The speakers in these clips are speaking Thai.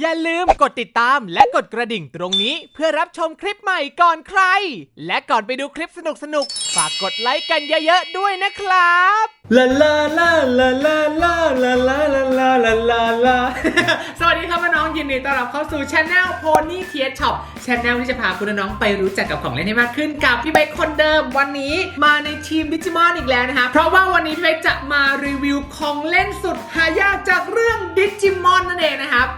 อย่าลืมกดติดตามและกดกระดิ่งตรงนี้เพื่อรับชมคลิปใหม่ก่อนใคร และก่อนไปดูคลิปสนุกๆฝากกดไลค์กันเยอะๆด้วยนะครับลาลาลาลาลาลาลาลาลาลาลาลาลาสวัสดีครับน้องยินดีต้อนรับเข้าสู่ช anel Pony t e a Shop ช anel ที่จะพาคุณน้องไปรู้จักกับของเล่นให้มากขึ้นกับพี่เบคนเดิมวันนี้มาในทีมดิจิมอนอีกแล้วนะคะเพราะว่าวันนี้พี่เบจะมารีวิวของเล่นสุดหายากจากเรื่องดิจิมอนนั่นเองนะครับ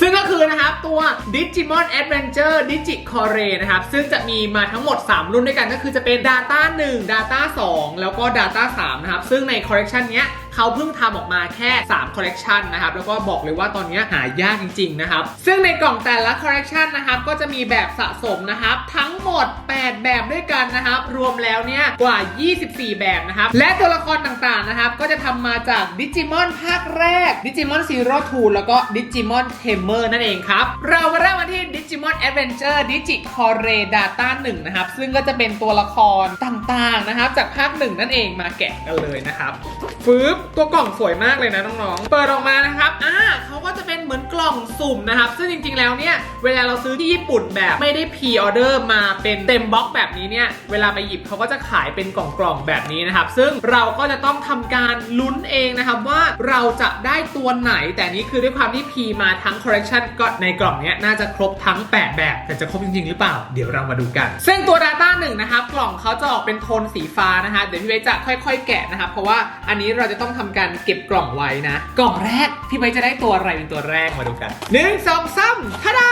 ซึ่งก็คือนะครับตัว Digimon Adventure Digi Core นะครับ ซึ่งจะมีมาทั้งหมด 3 รุ่นด้วยกันก็คือจะเป็น Data 1 Data 2 แล้วก็ Data 3 นะครับ ซึ่งในคอลเลกชันเนี้ย เขาเพิ่งทำออกมาแค่3คอลเลกชันนะครับ แล้วก็บอกเลยว่าตอนนี้หายากจริง ๆ นะครับ ซึ่งในกล่องแต่ละคอลเลกชันนะครับก็จะมีแบบสะสมนะครับ ทั้งหมด 8 แบบด้วยกันนะครับ รวมแล้วเนี่ยกว่า 24 แบบนะครับ และตัวละครต่างๆนะครับ ก็จะทำมาจาก Digimon ภาคแรก Digimon Zero Two แล้วก็ Digimon Tamer นั่นเองครับ เรามาเริ่มกันที่ Digimon Adventure Digi Core Data 1นะครับ ซึ่งก็จะเป็นตัวละครต่างๆนะครับ จากภาคหนึ่งนั่นเองมาแกะกันเลยนะครับฟืบตัวกล่องสวยมากเลยนะน้องๆ เปิดออกมานะครับ อ่าเขาก็จะเป็นเหมือนกล่องสุ่มนะครับ ซึ่งจริงๆ แล้วเนี่ย เวลาเราซื้อที่ญี่ปุ่นแบบไม่ได้พรีออเดอร์มาเป็นเต็มบล็อกแบบนี้เนี่ย เวลาไปหยิบเขาก็จะขายเป็นกล่องๆ แบบนี้นะครับ ซึ่งเราก็จะต้องทำการลุ้นเองนะครับว่าเราจะได้ตัวไหน แต่นี่คือด้วยความที่พีมาทั้งคอลเลกชันก็ในกล่องเนี้ยน่าจะครบทั้ง 8 แบบ แต่จะครบจริงๆ หรือเปล่า เดี๋ยวเรามาดูกัน ซึ่งตัว Data 1นะครับ กล่องเขาจะออกเป็นโทนสีฟ้านะคะ เดี๋ยวพี่เบสจะค่อย ๆ แกะนะครับ เพราะว่าอันนี้เราจะต้องทำการเก็บกล่องไว้นะ กล่องแรกพี่ไบจะได้ตัวอะไรเป็นตัวแรกมาดูกันหนึ่งสองสามทาดา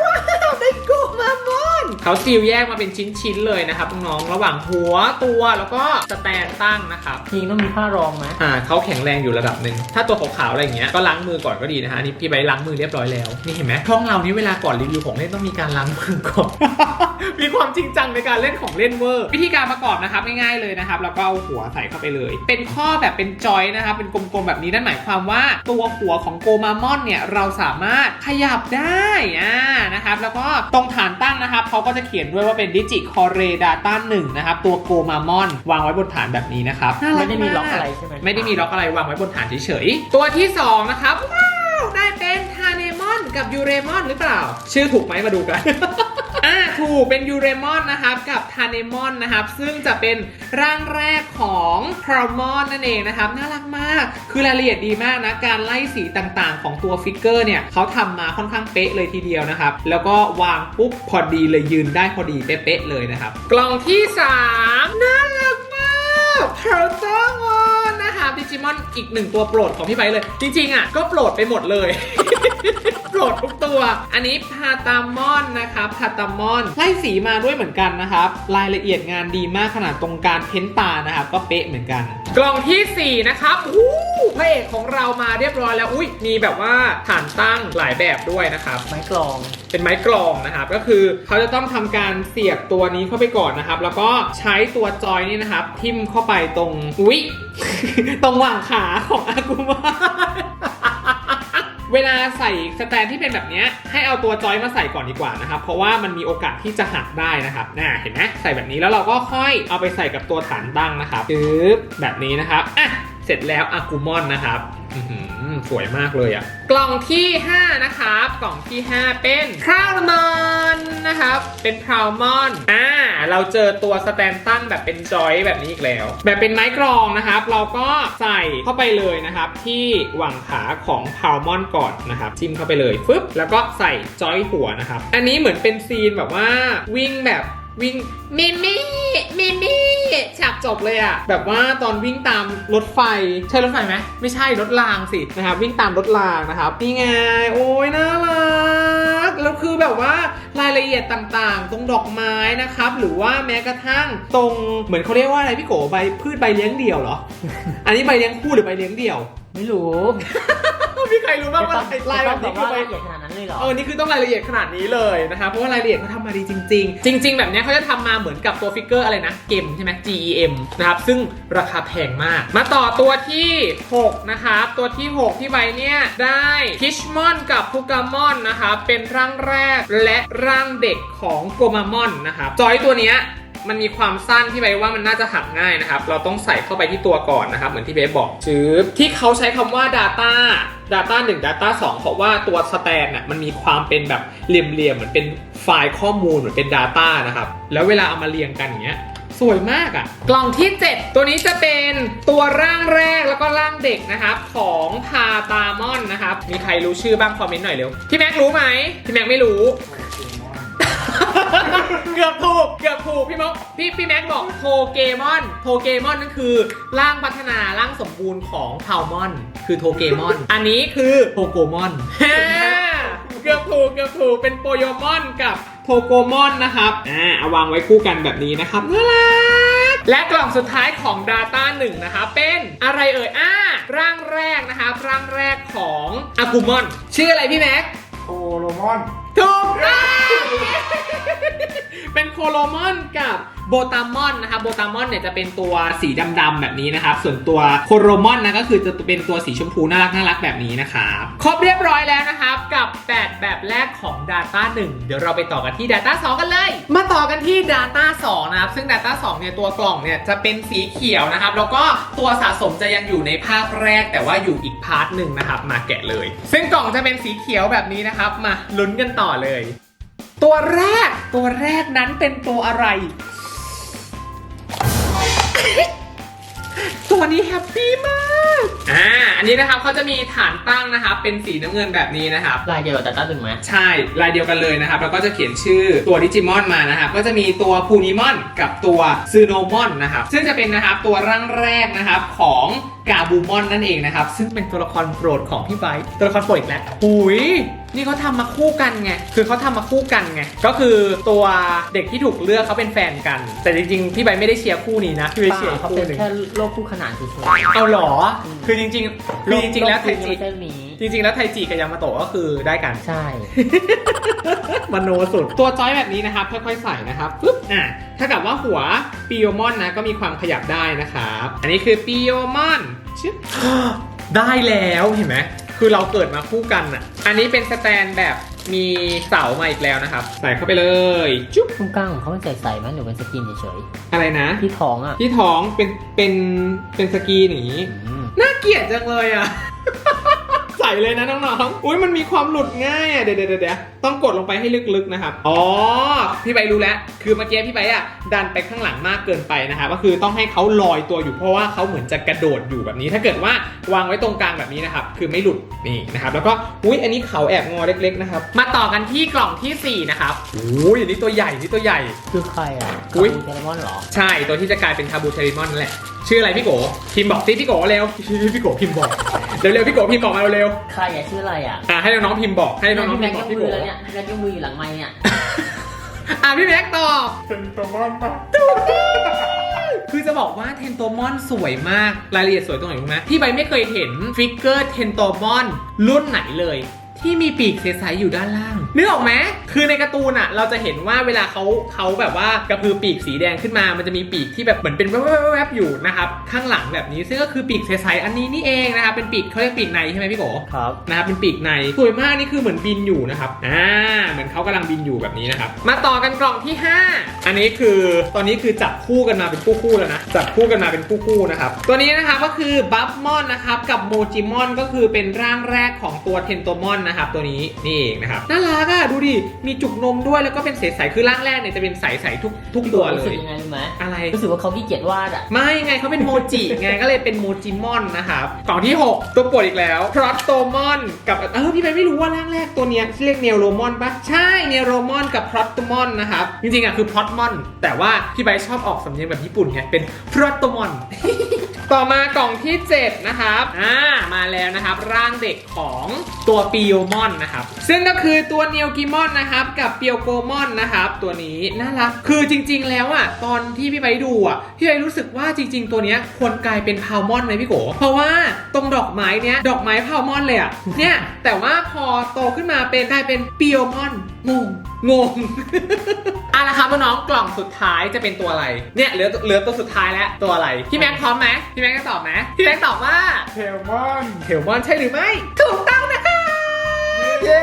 ว้าวได้กูมาม เขาซีลแยกมาเป็นชิ้นๆเลยนะครับน้องๆระหว่างหัวตัวแล้วก็สแตนตั้งนะครับจริงต้องมีผ้ารองไหมอ่าเขาแข็งแรงอยู่ระดับหนึ่งถ้าตัวขาวๆอะไรอย่างเงี้ยก็ล้างมือก่อนก็ดีนะฮะอันนี่พี่ใบล้างมือเรียบร้อยแล้วนี่เห็นไหมช่องเรานี้เวลาก่อนรีวิวของเล่นต้องมีการล้างมือก่อนมีความจริงจังในการเล่นของเล่นเวอร์ วิธีการประกอบนะครับง่ายๆเลยนะครับแล้วก็เอาหัวใส่เข้าไปเลย เป็นข้อแบบเป็นจอยนะครับเป็นกลมๆแบบนี้นั่นหมายความว่าตัวหัวของโกมามอนเนี่ยเราสามารถขยับได้อ่านะครับแล้วก็ตรงฐานตั้งนะครับเขาก็จะเขียนด้วยว่าเป็น Digi Core Data 1นะครับ ตัวโกมามอน วางไว้บนฐานแบบนี้นะครับน่ารัไม่ได้มีล็อกาอะไรใช่ไหมไม่ได้มีล็อกอะไรวางไว้บนฐานเฉยๆ ตัวที่ 2 นะครับ ว้าว ได้เป็นทาเนมอนกับยูเรมอนหรือเปล่า ชื่อถูกไหมมาดูกัน อ่าถูกเป็นยูเรมอนนะครับกับทาเนมอนนะครับ ซึ่งจะเป็นร่างแรกของพรามอนนั่นเองนะครับ น่ารักมาก คือรายละเอียดดีมากนะ การไล่สีต่างๆ ของตัวฟิกเกอร์เนี่ยเขาทำมาค่อนข้างเป๊ะเลยทีเดียวนะครับ แล้วก็วางปุ๊บพอดีเลยยืนได้พอดีเป๊ะๆเลยนะครับ กล่องที่ 3 น่ารักมากเพอร์ตมอนนะครับดิจิมอนอีกหนึ่งตัวโปรดของพี่ไบร์ทเลย จริงๆอะก็โปรดไปหมดเลย โปรดทุกตัว อันนี้พาตามอนนะครับพาตามอนไล่สีมาด้วยเหมือนกันนะครับ รายละเอียดงานดีมากขนาดตรงการเพ้นตานะครับ ก็เป๊ะเหมือนกัน กล่องทีสี่4 นะครับอู้พระเอกของเรามาเรียบร้อยแล้ว อุ้ยมีแบบว่าฐานตั้งหลายแบบด้วยนะครับ ไม้กลอง เป็นไม้กลองนะครับ ก็คือเขาจะต้องทำการเสียบตัวนี้เข้าไปก่อนนะครับ แล้วก็ใช้ตัวจอยนี่นะครับ ทิ่มเข้าไปตรง อุ๊ยตรงหว่างขาของอากุมะ เวลาใส่สแตนที่เป็นแบบนี้ให้เอาตัวจอยมาใส่ก่อนดีกว่านะครับ เพราะว่ามันมีโอกาสที่จะหักได้นะครับน่าเห็นไหมใส่แบบนี้แล้วเราก็ค่อยเอาไปใส่กับตัวฐานตั้งนะครับปึ๊บแบบนี้นะครับอะเสร็จแล้วอากูมอนนะครับ อื้อหือสวยมากเลยอะกล่องที่ 5 นะครับ กล่องที่ 5 เป็นพราวมอนนะครับ เป็นพราวมอนอ่าเราเจอตัวสแตนตั้งแบบเป็นจอยแบบนี้อีกแล้ว แบบเป็นไม้กรองนะครับ เราก็ใส่เข้าไปเลยนะครับ ที่หว่างขาของพราวมอนก่อนนะครับจิ้มเข้าไปเลยฟึบแล้วก็ใส่จอยหัวนะครับ อันนี้เหมือนเป็นซีนแบบว่าวิ่งแบบ วิ่งมิมี่มิมี่ฉากจบเลยอะแบบว่าตอนวิ่งตามรถไฟ ใช่รถไฟไหมไม่ใช่รถรางสินะครับวิ่งตามรถรางนะครับนี่ไงโอ้ยน่ารักแล้วคือแบบว่ารายละเอียดต่างๆ ตรงดอกไม้นะครับ หรือว่าแม้กระทั่งตรงเหมือนเขาเรียกว่าอะไรพี่โกใบพืชใบเลี้ยงเดี่ยวเหรอ อันนี้ใบเลี้ยงคู่หรือใบเลี้ยงเดี่ยว ไม่รู้ มีใครรู้บ้างว่าลายแบบแบนี้บคือว่าใบละเอียดขนาดนั้นเลยเหรอ เออนี่คือต้องรายละเอียดขนาดนี้เลยนะคะเพราะว่ารายละเอียดเขาทำมาดีจริง ๆ จริง ๆ แบบเนี้ยเขาจะทำมาเหมือนกับตัวฟิกเกอร์อะไรนะเกมใช่ไหม GEM นะครับซึ่งราคาแพงมาก มาต่อตัวที่6นะครับตัวที่ 6 ที่ใบเนี่ยได้พิชมอนกับพูกามอนนะครับเป็นร่างแรกและร่างเด็กของโกมามอนนะครับจอยตัวเนี้ย มันมีความสั้นที่ใบว่ามันน่าจะหักง่ายนะครับ เราต้องใส่เข้าไปที่ตัวก่อนนะครับ เหมือนที่เบสบอกชืบที่เขาใช้คำว่า Data Data 1 Data 2 เพราะว่าตัวสแตนน่ะมันมีความเป็นแบบเหลี่ยมๆเหมือนเป็นไฟล์ข้อมูลเหมือนเป็น Data นะครับ แล้วเวลาเอามาเรียงกันอย่างเงี้ยสวยมากอะ่ะ กล่องที่ 7 ตัวนี้จะเป็นตัวร่างแรกแล้วก็ร่างเด็กนะครับ ของพาตามอนนะครับ มีใครรู้ชื่อบ้างคอมเมนต์หน่อยเร็ว พี่แม็กรู้ไหมพี่แม็กไม่รู้ เกือบถูก เกือบถูกพี่มกพี่พี่แม็กบอกโทเกมอนโทเกมอนนั่นคือร่างพัฒนาร่างสมบูรณ์ของพาวมอน คือโทเกมอน อันนี้คือโทโกมอนเกือบถูกเกือบถูกเป็นโปโยมอนกับโทโกมอนนะครับอ่าเอาวางไว้คู่กันแบบนี้นะครับน่ารักและกล่องสุดท้ายของ Data 1นะครับเป็นอะไรเอ่ยอ่าร่างแรกนะครับร่างแรกของอากุมอนชื่ออะไรพี่แม็กโคโลมอนถูกต้องเป็นโคโลมอนกับโบตามอนนะครับโบตามอนเนี่ยจะเป็นตัวสีดำๆแบบนี้นะครับ ส่วนตัวโคโรมอนนะก็คือจะเป็นตัวสีชมพูน่ารักน่ารักแบบนี้นะครับครบเรียบร้อยแล้วนะครับ กับ 8 แบบแรกของ Data 1 เดี๋ยวเราไปต่อกันที่ Data 2 กันเลย มาต่อกันที่ Data 2 นะครับ ซึ่ง Data 2 เนี่ยตัวกล่องเนี่ยจะเป็นสีเขียวนะครับ แล้วก็ตัวสะสมจะยังอยู่ในภาคแรก แต่ว่าอยู่อีกพาร์ทหนึ่งนะครับมาแกะเลย ซึ่งกล่องจะเป็นสีเขียวแบบนี้นะครับมาลุ้นกันต่อเลย ตัวแรกตัวแรกนั้นเป็นตัวอะไร ตัวนี้แฮปปี้มากอ่าอันนี้นะครับเขาจะมีฐานตั้งนะครับเป็นสีน้ำเงินแบบนี้นะครับ ลายเดียวกับตาต้าตึงไหมใช่ลายเดียวกันเลยนะครับ แล้วก็จะเขียนชื่อตัวดิจิมอนมานะครับ ก็จะมีตัวพูนิมอนกับตัวซูโนมอนนะครับ ซึ่งจะเป็นนะครับตัวร่างแรกนะครับของ กาบูมอนนั่นเองนะครับ ซึ่งเป็นตัวละครโปรดของพี่ไบร์ทตัวละครโปรดอีกแล้วหุยนี่เขาทำมาคู่กันไง คือเขาทำมาคู่กันไง ก็คือตัวเด็กที่ถูกเลือกเขาเป็นแฟนกัน แต่จริงๆ พี่ไบร์ทไม่ได้เชียร์คู่นี้นะพี่ไบร์ทเชียร์อีกเขาคู่เป็นหนึ่งแค่โลกคู่ขนานเฉยเอาเหรออืมคือจริงๆคือจริงๆ แล้วไทโกจิไม่ใช่นี้ จริงๆ แล้วไทจิกับยามาโตะก็คือได้กัน ใช่ มโนสุด ตัวจอยแบบนี้นะครับ ค่อยๆ ใส่นะครับปึ๊บอะถ้ากับว่าหัวปิโยมอนนะก็มีความขยับได้นะครับ อันนี้คือปิโยมอนชึบได้แล้วเห็นไหมคือเราเกิดมาคู่กันอะ อันนี้เป็นสแตนแบบมีเสามาอีกแล้วนะครับ ใส่เข้าไปเลยจุ๊บตรงกลางของเขาเป็นใสๆไหมหรือเป็นสกินเฉยอะไรนะๆที่ท้องอะ ที่ท้องเป็นเป็นเป็นสกรีนอย่างนี้อืมน่าเกลียดจังเลยอะใส่ เลยนะน้องๆ อุ้ยมันมีความหลุดง่ายอะเดี๋ยวเดี๋ยวเดี๋ยวต้องกดลงไปให้ลึกๆนะครับ อ๋อ พี่ใบรู้แล้ว คือเมื่อกี้พี่ใบอะดันไปข้างหลังมากเกินไปนะครับ ก็คือต้องให้เขาลอยตัวอยู่เพราะว่าเขาเหมือนจะกระโดดอยู่แบบนี้ ถ้าเกิดว่าวางไว้ตรงกลางแบบนี้นะครับ คือไม่หลุดนี่นะครับ แล้วก็ อุ้ยอันนี้เขาแอบงอเล็กๆนะครับ มาต่อกันที่กล่องทีสี่ 4 นะครับอุ้ยอันนี้ตัวใหญ่นี่ตัวใหญ่ คือใครอะอุ๊ย คาบูเทเลมอนเหรอ ใช่ ตัวที่จะกลายเป็นคาบูเทริมอนนั่นแหละ ชื่ออะไรพี่โก พิมพ์บอกสิพี่โกเร็ว พี่โกพิมพ์บอก เร็วๆพี่โกพิมพ์บอกมาเร็วใครอะชื่ออะไรอะๆอะให้น้องๆพิมพ์บอก ให้น้องๆพี่พิแม็มกพ์บอกยกพี่มืโกอแล้วเนี่ยพี่แม็กยกมืออยู่หลังไม้เนี่ย อะพี่แม็กตอบเป็นตัวมอนปะคือจะบอกว่าเทนโตมอนสวยมาก รายละเอียดสวยตรงไหนรู้ไหมพี่ใบไม่เคยเห็นฟิกเกอร์เทนโตมอนรุ่นไหนเลย ที่มีปีกใสๆอยู่ด้านล่างนึกออกไหมคือในการ์ตูนอะ เราจะเห็นว่าเวลาเขาเขาแบบว่ากระพือปีกสีแดงขึ้นมา มันจะมีปีกที่แบบเหมือนเป็นแวบๆๆๆอยู่นะครับข้างหลังแบบนี้ซึ่งก็คือปีกใสๆอันนี้นี่เองนะครับเป็นปีกเขาเรียกปีกในใช่ไหมพี่โกครับนะครับเป็นปีกในสวยมากนี่คือเหมือนบินอยู่นะครับอ่าเหมือนเขากำลังบินอยู่แบบนี้นะครับมาต่อกันกล่องที่ 5 อันนี้คือตอนนี้คือจับคู่กันมาเป็นคู่คู่ๆแล้วนะจับคู่กันมาเป็นคู่คู่ๆนะครับตัวนี้นะครับก็คือบัฟมอนนะครับกับโมจิมอนก็คือเป็นร่างแรกของตัวเทนโตมอนนะครับ ตัวนี้นี่เองนะครับน่ารักอะดูดิมีจุกนมด้วยแล้วก็เป็นใสๆคือร่างแรกเนี่ยจะเป็นใสๆทุกทุกตัวเลรู้สึกย ยังไงรู้ไหมอะไร รู้สึกว่าเขาขี้เกียจวาดอะ ไม่ไงเขาเป็นโมจิไงก็เลยเป็นโมจิมอนนะครับกล่องที่ 6 ตัวโปรดอีกแล้วพรอตโตมอนกับเออพี่ไปไม่รู้ว่าร่างแรกตัวเนี้ยเรียกเนโรมอนปะใช่เนโรมอนกับพรอตโตมอนนะครับจริงๆอะคือพรอตมอนแต่ว่าพี่ไปชอบออกสำเนียงแบบญี่ปุ่นไงเป็นพรอตโตมอน ต่อมากล่องที่ 7 นะครับ อ่า มาแล้วนะครับ ร่างเด็กของตัวปิโอมอนนะครับ ซึ่งก็คือตัวเนียวกิมอนนะครับ กับเปียวโกมอนนะครับ ตัวนี้น่ารัก คือจริง ๆ แล้วอะ ตอนที่พี่ไปดูอะ พี่ไปรู้สึกว่าจริง ๆ ตัวเนี้ยควรกลายเป็นพาวมอนไหมพี่โก เพราะว่าตรงดอกไม้เนี้ย ดอกไม้พาวมอนเลยอะ เนี่ย แต่ว่าพอโตขึ้นมาเป็นกลายเป็นปิโอมอนงง งง อะละครับน้องๆกล่องสุดท้ายจะเป็นตัวอะไร เนี่ยเหลือเหลือตัวสุดท้ายแล้วตัวอะไร พี่แม็กพร้อมไหมพี่แม็กจะตอบไหมพี่แม็กตอบว่าเทลมอนเทลมอนใช่หรือไม่ ถูกต้องนะคะ เย้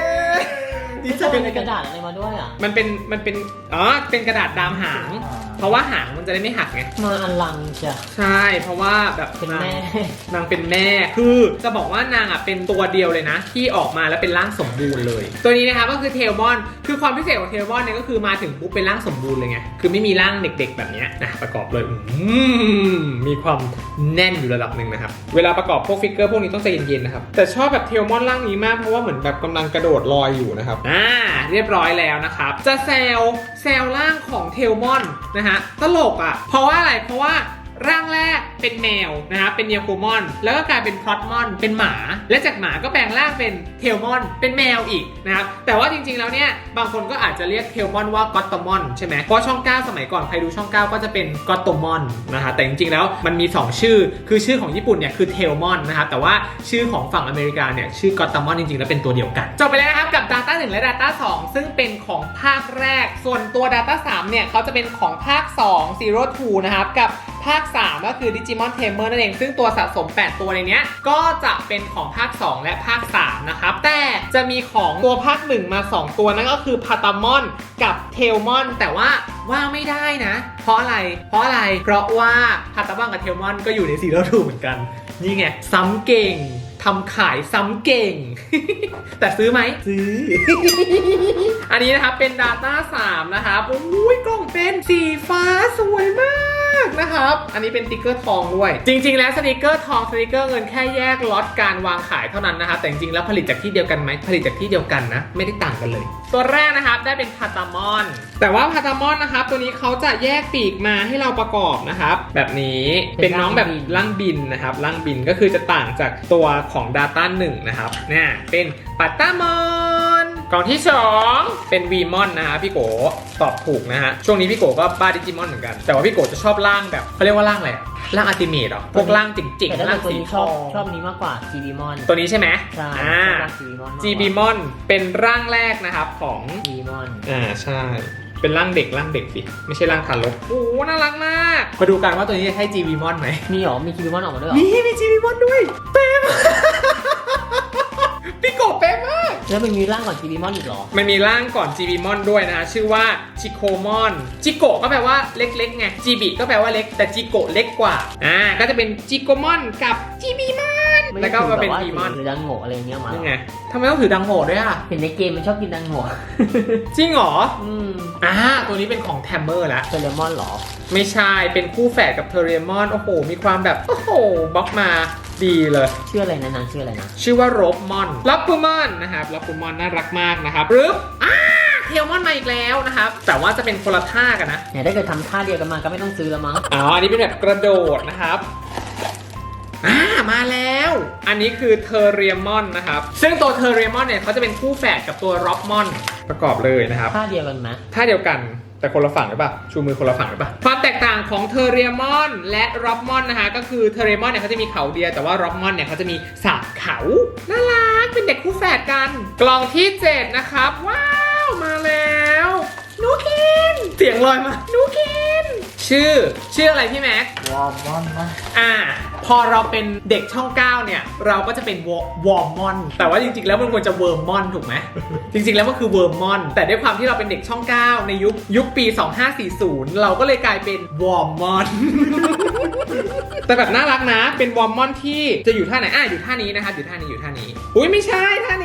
นี่จะเป็นกระดาษอะไรมาด้วยอะ มันเป็นมันเป็นอ๋อเป็นกระดาษดามหางอ่าเพราะว่าหางมันจะได้ไม่หักไง มาอลังจ้ะใช่ เพราะว่าแบบเป็นแม่นางเป็นแม่ คือจะบอกว่านางอะเป็นตัวเดียวเลยนะ ที่ออกมาแล้วเป็นร่างสมบูรณ์เลย ตัวนี้นะคะก็คือเทลมอน คือความพิเศษของเทลมอนเนี่ยก็คือมาถึงปุ๊บเป็นร่างสมบูรณ์เลยไง คือไม่มีร่างเด็ก ๆ แบบเนี้ยนะประกอบเลยอืมมีความแน่นอยู่ระดับหนึ่งนะครับ เวลาประกอบพวกฟิกเกอร์พวกนี้ต้องใจเย็นๆนะครับ แต่ชอบแบบเทลมอนร่างนี้มากเพราะว่าเหมือนแบบกำลังกระโดดลอยอยู่นะครับ อ่า เรียบร้อยแล้วนะครับ จะแซลแซลร่างของเทลมอนนะฮะตลกอะ เพราะว่าอะไรเพราะว่า ร่างแรกเป็นแมวนะครับเป็นเยโคมอน แล้วก็กลายเป็นพลอตมอนเป็นหมา และจากหมาก็แปลงร่างเป็นเทลมอน เป็นแมวอีกนะครับแต่ว่าจริงๆแล้วเนี่ยบางคนก็อาจจะเรียกเทลมอนว่ากอตตมอนใช่ไหมเพราะช่อง 9 สมัยก่อนใครดูช่อง 9 ก็จะเป็นกอตตมอนนะฮะแต่จริงๆแล้วมันมี 2 ชื่อ คือชื่อของญี่ปุ่นเนี่ยคือเทลมอนนะครับแต่ว่าชื่อของฝั่งอเมริกาเนี่ยชื่อกอตตมอนจริงๆแล้วเป็นตัวเดียวกันจบไปแล้วนะครับกับ Data 1 และ Data 2 ซึ่งเป็นของภาคแรก ส่วนตัว Data 3เนี่ยเขาจะเป็นของภาค 2 Zero Two นะครับกับ ภาค 3 ก็คือ Digimon Tamer นั่นเอง ซึ่งตัวสะสม 8 ตัวในนี้ก็จะเป็นของภาค 2 และภาค 3 นะครับ แต่จะมีของตัวภาค 1 มา 2 ตัวนั่นก็คือพาตามอนกับเทลมอน แต่ว่าว่าไม่ได้นะ เพราะอะไร เพราะอะไร เพราะว่าพาตามอนกับเทลมอนก็อยู่ในซีรีส์ทูเหมือนกัน นี่ไงซ้ำเก่ง ทำขายซ้ำเก่ง แต่ซื้อไหมซื้อ อันนี้นะครับเป็น Data 3 นะครับอุ้ยกล่องเป็นสีฟ้าสวยมากนะครับ อันนี้เป็นสติกเกอร์ทองด้วย จริง ๆ แล้วสติกเกอร์ทองสติกเกอร์เงินแค่แยกล็อตการวางขายเท่านั้นนะครับ แต่จริงๆแล้วผลิตจากที่เดียวกันไหมผลิตจากที่เดียวกันนะ ไม่ได้ต่างกันเลยตัวแรกนะครับได้เป็นพาตามอน แต่ว่าพาตามอนนะครับ ตัวนี้เขาจะแยกปีกมาให้เราประกอบนะครับ แบบนี้เป็นน้องแบบร่างบินนะครับร่างบินก็คือจะต่างจากตัวของ Data 1 นะครับเนี่ยเป็นปาตามอน กล่องที่ 2 เป็นวีมอนนะฮะพี่โกตอบถูกนะฮะ ช่วงนี้พี่โกก็บ้าดิจิมอนเหมือนกัน แต่ว่าพี่โกจะชอบร่างแบบเขาเรียกว่าร่างอะไรอะร่างอัลติเมทเหรอพวกร่างจิ๋งแต่ๆถ้าร่างตัวสีนี้ทชออบงชอบนี้มากกว่า GB Mon ตัวนี้ใช่ไหมใช่อ่าชอบ GB Mon มากกว่า GB Mon เป็นร่างแรกนะครับของ GB Mon อ่าใช่ เป็นร่างเด็กร่างเด็กสิไม่ใช่ร่างทารกโอ้โหน่ารักมาก มาดูกันว่าตัวนี้จะใช่ GB Mon ไหมมีเหรอมี GB Mon ออกมาด้วยเหรอมีมี GB Mon ด้วยเป๊ะมากพี่โกเป๊ะมาก แล้วมันมีร่างก่อน GB Mon อีกเหรอ มันมีร่างก่อน GB Mon ด้วยนะ ชื่อว่าชิโคมอน จิโกะก็แปลว่าเล็กๆไงจีบิก็แปลว่าเล็ก แต่จิโกะเล็กกว่า อ่า ก็จะเป็นจิโกมอนกับจีบีมอนไม่แล้วก็มาเป็นแบบบีมอนหรือดังโง่อะไรเงี้ยมาเหรนี่อไงทำไมต้องถือดังโหดด้วยอะ เห็นในเกมมันชอบกินดังโง่จริงเหรอ อืมอ่า ตัวนี้เป็นของแทมเมอร์แล้วเซเลมอนเหรอ ไม่ใช่ เป็นคู่แฝดกับเทเรมอน โอ้โห มีความแบบ โอ้โห บล็อกมา ดีเลย ชื่ออะไรนะนางชื่ออะไรนะชื่อว่าโรบมอนลับปูมอนนะครับลับปูมอนน่ารักมากนะครับรึบอ่าเทลมอนมาอีกแล้วนะครับ แต่ว่าจะเป็นคนละท่ากันนะเนี่ยถ้าเกิดทำท่าเดียวกันมาก็ไม่ต้องซื้อแล้วมั้ง อ๋อ อันนี้เป็นแบบกระโดดนะครับ อ่ามาแล้ว อันนี้คือเทเรียมอนนะครับ ซึ่งตัวเทเรียมอนเนี่ยเขาจะเป็นคู่แฝดกับตัวร็อบมอนประกอบเลยนะครับท่าเดียวกันไหมท่าเดียวกันแต่คนละฝั่งหรือเปล่าชูมือคนละฝั่งหรือเปล่าความแตกต่างของเทเรียมอนและร็อบมอนนะคะก็คือเทเรียมอนเนี่ยเขาจะมีเขาเดียวแต่ว่าร็อบมอนเนี่ยเขาจะมีสามเขาน่ารักเป็นเด็กคู่แฝดกัน กล่องที่ 7 นะครับ ว้าว มาแล้ว หนูคินเสียงลอยมาหนูคินชื่อ ชื่ออะไรพี่แม็ก วอร์มอนนะอ่า พอเราเป็นเด็กช่อง9เนี่ย เราก็จะเป็นวอวอร์มอน แต่ว่าจริงๆ แล้วมันควรจะเวิร์มมอนถูกไหม จริงๆ แล้วมันคือเวิร์มมอน แต่ด้วยความที่เราเป็นเด็กช่อง9ในยุคยุคปี 2540 เราก็เลยกลายเป็นวอร์มมอน แต่แบบน่ารักนะ เป็นวอร์มมอนที่จะอยู่ท่าไหน อะอยู่ท่านี้นะครับอยู่ท่านี้ อยู่ท่านี้ อุ้ยไม่ใช่ท่านี้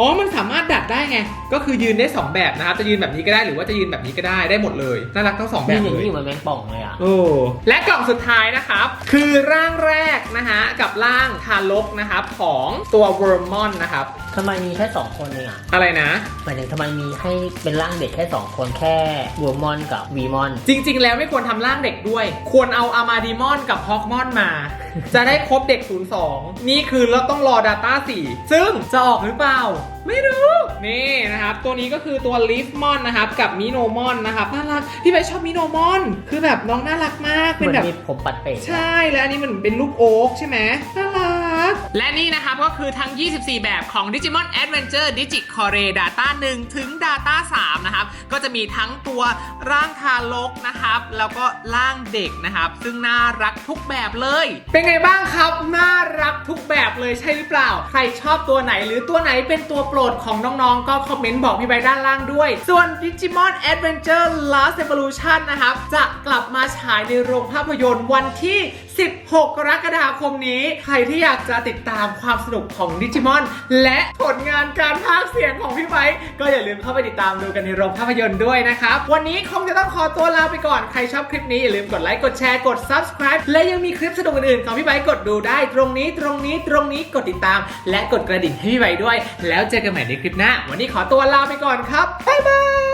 อ๋อ มันสามารถดัดได้ไง ก็คือยืนได้สองแบบนะครับ จะยืนแบบนี้ก็ได้หรือว่าจะยืนแบบนี้ก็ได้ได้หมดเลย น่ารักทั้งสองแบมีบหนึ่งเลยที่อยู่เหมือนแมงป่องเลยอะ โอ้ และกล่องสุดท้ายนะครับ คือร่างแรกนะฮะ กับร่างทารกนะครับ ของตัวเวอร์มอนนะครับ ทำไมมีแค่สองคนเองอะอะไรนะ หมายถึงทำไมมีให้เป็นร่างเด็กแค่สองคนแค่วัวมอนกับวีมอน จริง ๆ แล้วไม่ควรทำร่างเด็กด้วย ควรเอาอามาดิมอนกับฮอกมอนมา จะได้ครบเด็ก 02 นี่คือเราต้องรอ Data 4 ซึ่งจะออกหรือเปล่า ไม่รู้ นี่นะครับ ตัวนี้ก็คือตัวลิฟมอนนะครับ กับมิโนมอนนะครับน่ารักพี่ไปชอบมิโนมอน คือแบบน้องน่ารักมาก เหเป็นมือนแบบ มีผมปัดเป๋ใช่แล้วอันนี้มันเป็นลูกโอ๊กใช่ไหมน่ารัก และนี่นะครับก็คือทั้ง 24 แบบของ Digimon Adventure Digi Core Data 1 ถึง Data 3 นะครับ ก็จะมีทั้งตัวร่างทารกนะครับ แล้วก็ร่างเด็กนะครับ ซึ่งน่ารักทุกแบบเลย เป็นไงบ้างครับ น่ารักทุกแบบเลยใช่หรือเปล่า ใครชอบตัวไหนหรือตัวไหนเป็นตัวโปรดของน้องๆ ก็คอมเมนต์บอกพี่ใบด้านล่างด้วย ส่วน Digimon Adventure Last Evolution นะครับ จะกลับมาฉายในโรงภาพยนตร์วันที่16 กรกฎาคมนี้ ใครที่อยากจะติดตามความสนุกของดิจิมอน และผลงานการพากย์เสียงของพี่ไบค์ก็อย่าลืมเข้าไปติดตามดูกันในโรงภาพยนตร์ด้วยนะครับ วันนี้คงจะต้องขอตัวลาไปก่อน ใครชอบคลิปนี้อย่าลืมกดไลค์ กดแชร์ กด subscribe และยังมีคลิปสนุกอื่นๆของพี่ไบค์กดดูได้ตรงนี้ตรงนี้ตรงนี้กดติดตาม และกดกระดิ่งให้พี่ไบค์ด้วย แล้วเจอกันใหม่ในคลิปหน้า วันนี้ขอตัวลาไปก่อนครับบ๊ายบาย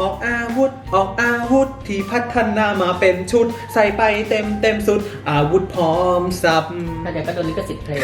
ออกอาวุธ ออกอาวุธที่พัฒนามาเป็นชุด ใส่ไปเต็มเต็มสุด อาวุธพร้อมสับ ถ้าเดี๋ยวก็โดนลิขสิทธิ์เพลง